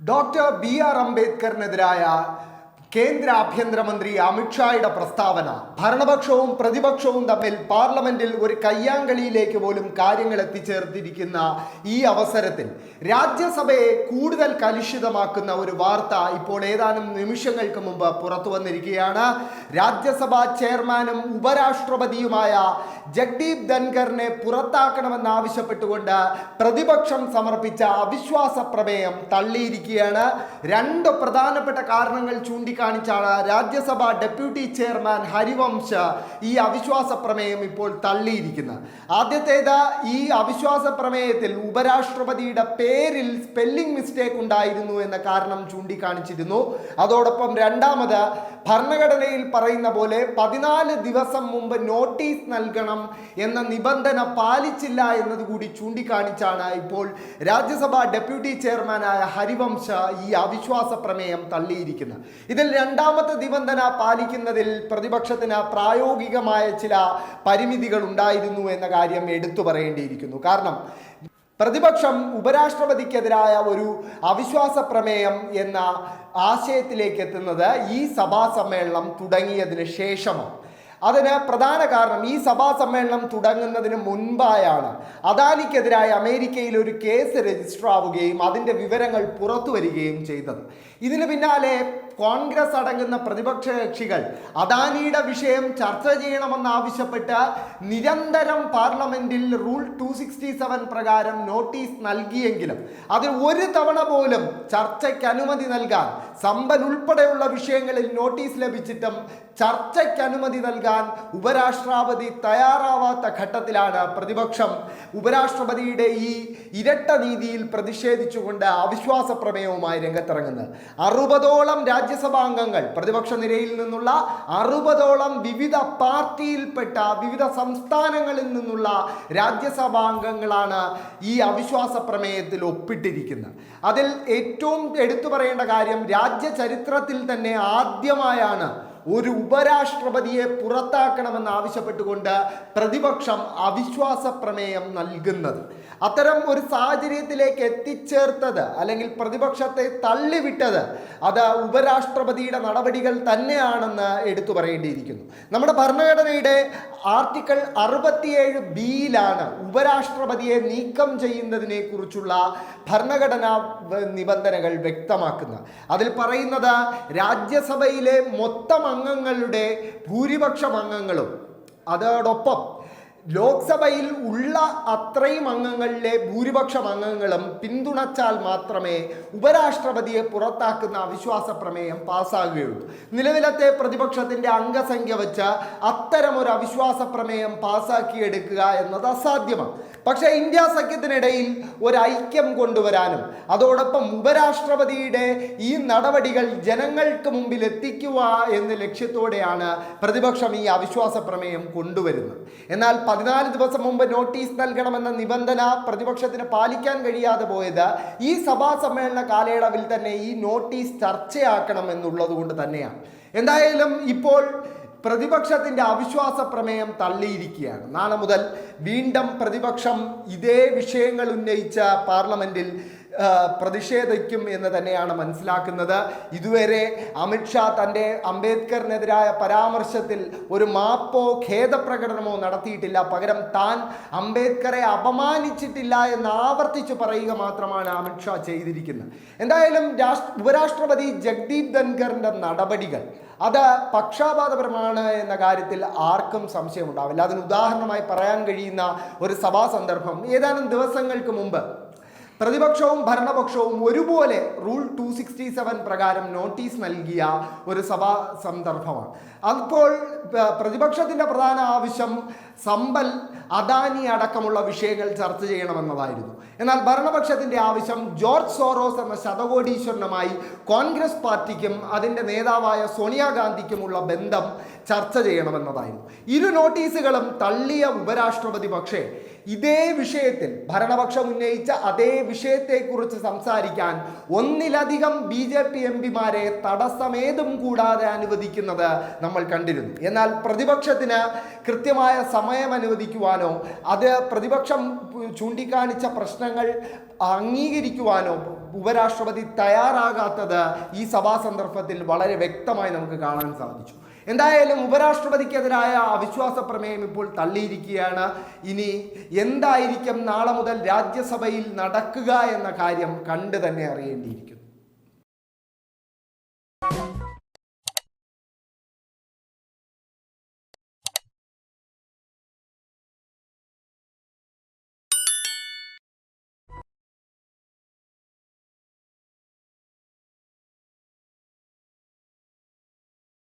Doctor B R അംബേദ്കറിനെതിരായ കേന്ദ്ര ആഭ്യന്തരമന്ത്രി അമിത്ഷായുടെ പ്രസ്താവന. ഭരണപക്ഷവും പ്രതിപക്ഷവും തമ്മിൽ പാർലമെന്റിൽ ഒരു കയ്യാങ്കളിയിലേക്ക് പോലും കാര്യങ്ങൾ എത്തിച്ചേർത്തിരിക്കുന്ന ഈ അവസരത്തിൽ രാജ്യസഭയെ കൂടുതൽ കലുഷിതമാക്കുന്ന ഒരു വാർത്ത ഇപ്പോൾ ഏതാനും നിമിഷങ്ങൾക്ക് മുമ്പ് പുറത്തു വന്നിരിക്കുകയാണ്. രാജ്യസഭാ ചെയർമാനും ഉപരാഷ്ട്രപതിയുമായ ജഗ്ദീപ് ധൻഖറിനെ പുറത്താക്കണമെന്നാവശ്യപ്പെട്ടുകൊണ്ട് പ്രതിപക്ഷം സമർപ്പിച്ച അവിശ്വാസ പ്രമേയം തള്ളിയിരിക്കുകയാണ്. രണ്ട് പ്രധാനപ്പെട്ട കാരണങ്ങൾ ചൂണ്ടിക്കാണിച്ചാണ് രാജ്യസഭ ഡെപ്യൂട്ടി ചെയർമാൻ ഹരിവംശ ഈ അവിശ്വാസ പ്രമേയം ഇപ്പോൾ തള്ളിയിരിക്കുന്നത്. ആദ്യത്തേത് ഈ അവിശ്വാസ പ്രമേയത്തിൽ ഉപരാഷ്ട്രപതിയുടെ പേരിൽ സ്പെല്ലിംഗ് മിസ്റ്റേക്ക് ഉണ്ടായിരുന്നു എന്ന കാരണം ചൂണ്ടിക്കാണിച്ചിരുന്നു. അതോടൊപ്പം രണ്ടാമത് ഭരണഘടനയിൽ പറയുന്ന പോലെ പതിനാല് ദിവസം മുമ്പ് നോട്ടീസ് നൽകണം എന്ന നിബന്ധന പാലിച്ചില്ല എന്നതുകൂടി ചൂണ്ടിക്കാണിച്ചാണ് ഇപ്പോൾ രാജ്യസഭ ഡെപ്യൂട്ടി ചെയർമാനായ ഹരിവംശ ഈ അവിശ്വാസ പ്രമേയം തള്ളിയിരിക്കുന്നത്. ഇതിൽ രണ്ടാമത്തെ നിബന്ധന പാലിക്കുന്നതിൽ പ്രതിപക്ഷത്തിന് പ്രായോഗികമായ ചില പരിമിതികൾ ഉണ്ടായിരുന്നു എന്ന കാര്യം എടുത്തു പറയേണ്ടിയിരിക്കുന്നു. കാരണം പ്രതിപക്ഷം ഉപരാഷ്ട്രപതിക്കെതിരായ ഒരു അവിശ്വാസ പ്രമേയം എന്ന ആശയത്തിലേക്ക് എത്തുന്നത് ഈ സഭാ സമ്മേളനം തുടങ്ങിയതിന് ശേഷമാണ്. അതിന് പ്രധാന കാരണം ഈ സഭാ സമ്മേളനം തുടങ്ങുന്നതിന് മുൻപായാണ് അദാനിക്കെതിരായ അമേരിക്കയിൽ ഒരു കേസ് രജിസ്റ്റർ ആവുകയും അതിന്റെ വിവരങ്ങൾ പുറത്തു വരികയും ചെയ്തത്. ഇതിന് പിന്നാലെ കോൺഗ്രസ് അടങ്ങുന്ന പ്രതിപക്ഷ കക്ഷികൾ അദാനിയുടെ വിഷയം ചർച്ച ചെയ്യണമെന്നാവശ്യപ്പെട്ട് നിരന്തരം പാർലമെന്റിൽ റൂൾ ടു സിക്സ്റ്റി സെവൻ പ്രകാരം നോട്ടീസ് നൽകിയെങ്കിലും അതിൽ ഒരു തവണ പോലും ചർച്ചയ്ക്ക് അനുമതി നൽകാൻ സമ്പൻ ഉൾപ്പെടെയുള്ള വിഷയങ്ങളിൽ നോട്ടീസ് ലഭിച്ചിട്ടും ചർച്ചയ്ക്ക് അനുമതി നൽകാൻ ഉപരാഷ്ട്രപതി തയ്യാറാവാത്ത ഘട്ടത്തിലാണ് പ്രതിപക്ഷം ഉപരാഷ്ട്രപതിയുടെ ഈ ഇരട്ട നീതിയിൽ പ്രതിഷേധിച്ചുകൊണ്ട് അവിശ്വാസ പ്രമേയവുമായി രംഗത്തിറങ്ങുന്നത്. അറുപതോളം രാജ്യസഭാംഗങ്ങൾ പ്രതിപക്ഷ നിരയിൽ നിന്നുള്ള അറുപതോളം വിവിധ പാർട്ടിയിൽപ്പെട്ട വിവിധ സംസ്ഥാനങ്ങളിൽ നിന്നുള്ള രാജ്യസഭാംഗങ്ങളാണ് ഈ അവിശ്വാസ പ്രമേയത്തിൽ ഒപ്പിട്ടിരിക്കുന്നത്. അതിൽ ഏറ്റവും എടുത്തു പറയേണ്ട കാര്യം രാജ്യ ചരിത്രത്തിൽ തന്നെ ആദ്യമായാണ് ഒരു ഉപരാഷ്ട്രപതിയെ പുറത്താക്കണമെന്ന് ആവശ്യപ്പെട്ടുകൊണ്ട് പ്രതിപക്ഷം അവിശ്വാസ പ്രമേയം നൽകുന്നത്. അത്തരം ഒരു സാഹചര്യത്തിലേക്ക് എത്തിച്ചേർത്തത് അല്ലെങ്കിൽ പ്രതിപക്ഷത്തെ തള്ളിവിട്ടത് അത് ഉപരാഷ്ട്രപതിയുടെ നടപടികൾ തന്നെയാണെന്ന് എടുത്തു പറയേണ്ടിയിരിക്കുന്നു. നമ്മുടെ ഭരണഘടനയുടെ ആർട്ടിക്കിൾ അറുപത്തിയേഴ് ബിയിലാണ് ഉപരാഷ്ട്രപതിയെ നീക്കം ചെയ്യുന്നതിനെ കുറിച്ചുള്ള ഭരണഘടനാ നിബന്ധനകൾ വ്യക്തമാക്കുന്നത്. അതിൽ പറയുന്നത് രാജ്യസഭയിലെ മൊത്തം അംഗങ്ങളുടെ ഭൂരിപക്ഷം അംഗങ്ങളും അതോടൊപ്പം ലോക്സഭയിൽ ഉള്ള അത്രയും അംഗങ്ങളിലെ ഭൂരിപക്ഷം അംഗങ്ങളും പിന്തുണച്ചാൽ മാത്രമേ ഉപരാഷ്ട്രപതിയെ പുറത്താക്കുന്ന അവിശ്വാസ പ്രമേയം പാസ്സാകുകയുള്ളൂ. നിലവിലത്തെ പ്രതിപക്ഷത്തിന്റെ അംഗസംഖ്യ വെച്ച് അത്തരം ഒരു അവിശ്വാസ പ്രമേയം പാസ്സാക്കിയെടുക്കുക എന്നത് അസാധ്യമാണ്. പക്ഷേ ഇന്ത്യ സഖ്യത്തിനിടയിൽ ഒരു ഐക്യം കൊണ്ടുവരാനും അതോടൊപ്പം ഉപരാഷ്ട്രപതിയുടെ ഈ നടപടികൾ ജനങ്ങൾക്ക് മുമ്പിൽ എത്തിക്കുക എന്ന ലക്ഷ്യത്തോടെയാണ് പ്രതിപക്ഷം ഈ അവിശ്വാസ പ്രമേയം കൊണ്ടുവരുന്നത്. എന്നാൽ പതിനാല് ദിവസം മുമ്പ് നോട്ടീസ് നൽകണമെന്ന നിബന്ധന പ്രതിപക്ഷത്തിന് പാലിക്കാൻ കഴിയാതെ പോയത് ഈ സഭാ സമ്മേളന കാലയളവിൽ തന്നെ ഈ നോട്ടീസ് ചർച്ചയാക്കണം എന്നുള്ളത് കൊണ്ട് തന്നെയാണ്. എന്തായാലും ഇപ്പോൾ പ്രതിപക്ഷത്തിന്റെ അവിശ്വാസ പ്രമേയം തള്ളിയിരിക്കുകയാണ്. നാളെ മുതൽ വീണ്ടും പ്രതിപക്ഷം ഇതേ വിഷയങ്ങൾ ഉന്നയിച്ച പാർലമെന്റിൽ പ്രതിഷേധിക്കും എന്ന് തന്നെയാണ് മനസ്സിലാക്കുന്നത്. ഇതുവരെ അമിത്ഷാ തന്റെ അംബേദ്കറിനെതിരായ പരാമർശത്തിൽ ഒരു മാപ്പോ ഖേദപ്രകടനമോ നടത്തിയിട്ടില്ല. പകരം താൻ അംബേദ്കറെ അപമാനിച്ചിട്ടില്ല എന്ന് ആവർത്തിച്ച് പറയുക മാത്രമാണ് അമിത്ഷാ ചെയ്തിരിക്കുന്നത്. എന്തായാലും രാഷ്ട്ര ഉപരാഷ്ട്രപതി ജഗ്ദീപ് ധൻഖറിന്റെ നടപടികൾ അത് പക്ഷാപാതപരമാണ് എന്ന കാര്യത്തിൽ ആർക്കും സംശയമുണ്ടാവില്ല. അതിന് ഉദാഹരണമായി പറയാൻ കഴിയുന്ന ഒരു സഭാ സന്ദർഭം. ഏതാനും ദിവസങ്ങൾക്ക് മുമ്പ് പ്രതിപക്ഷവും ഭരണപക്ഷവും ഒരുപോലെ റൂൾ ടു സിക്സ്റ്റി സെവൻ പ്രകാരം നോട്ടീസ് നൽകിയ ഒരു സഭാ സന്ദർഭമാണ്. അപ്പോൾ പ്രതിപക്ഷത്തിന്റെ പ്രധാന ആവശ്യം സമ്പൽ അദാനി അടക്കമുള്ള വിഷയങ്ങൾ ചർച്ച ചെയ്യണമെന്നതായിരുന്നു. എന്നാൽ ഭരണപക്ഷത്തിന്റെ ആവശ്യം ജോർജ് സോറോസ് എന്ന ശതകോടീശ്വരനുമായി കോൺഗ്രസ് പാർട്ടിക്കും അതിന്റെ നേതാവായ സോണിയാഗാന്ധിക്കുമുള്ള ബന്ധം ചർച്ച ചെയ്യണമെന്നതായിരുന്നു. ഇരു നോട്ടീസുകളും തള്ളിയ ഉപരാഷ്ട്രപതി പക്ഷേ ഇതേ വിഷയത്തിൽ ഭരണപക്ഷം ഉന്നയിച്ച അതേ വിഷയത്തെക്കുറിച്ച് സംസാരിക്കാൻ ഒന്നിലധികം ബി ജെ പി എം പിമാരെ തടസ്സമേതും കൂടാതെ അനുവദിക്കുന്നത് നമ്മൾ കണ്ടിരുന്നു. എന്നാൽ പ്രതിപക്ഷത്തിന് കൃത്യമായ സമയം അനുവദിക്കുവാനോ അത് പ്രതിപക്ഷം ചൂണ്ടിക്കാണിച്ച പ്രശ്നങ്ങൾ അംഗീകരിക്കുവാനോ ഉപരാഷ്ട്രപതി തയ്യാറാകാത്തത് ഈ സഭാ സന്ദർഭത്തിൽ വളരെ വ്യക്തമായി നമുക്ക് കാണാൻ സാധിച്ചു. എന്തായാലും ഉപരാഷ്ട്രപതിക്കെതിരായ അവിശ്വാസ പ്രമേയം ഇപ്പോൾ തള്ളിയിരിക്കുകയാണ്. ഇനി എന്തായിരിക്കും നാളെ മുതൽ രാജ്യസഭയിൽ നടക്കുക എന്ന കാര്യം കണ്ടു തന്നെ അറിയേണ്ടിയിരിക്കും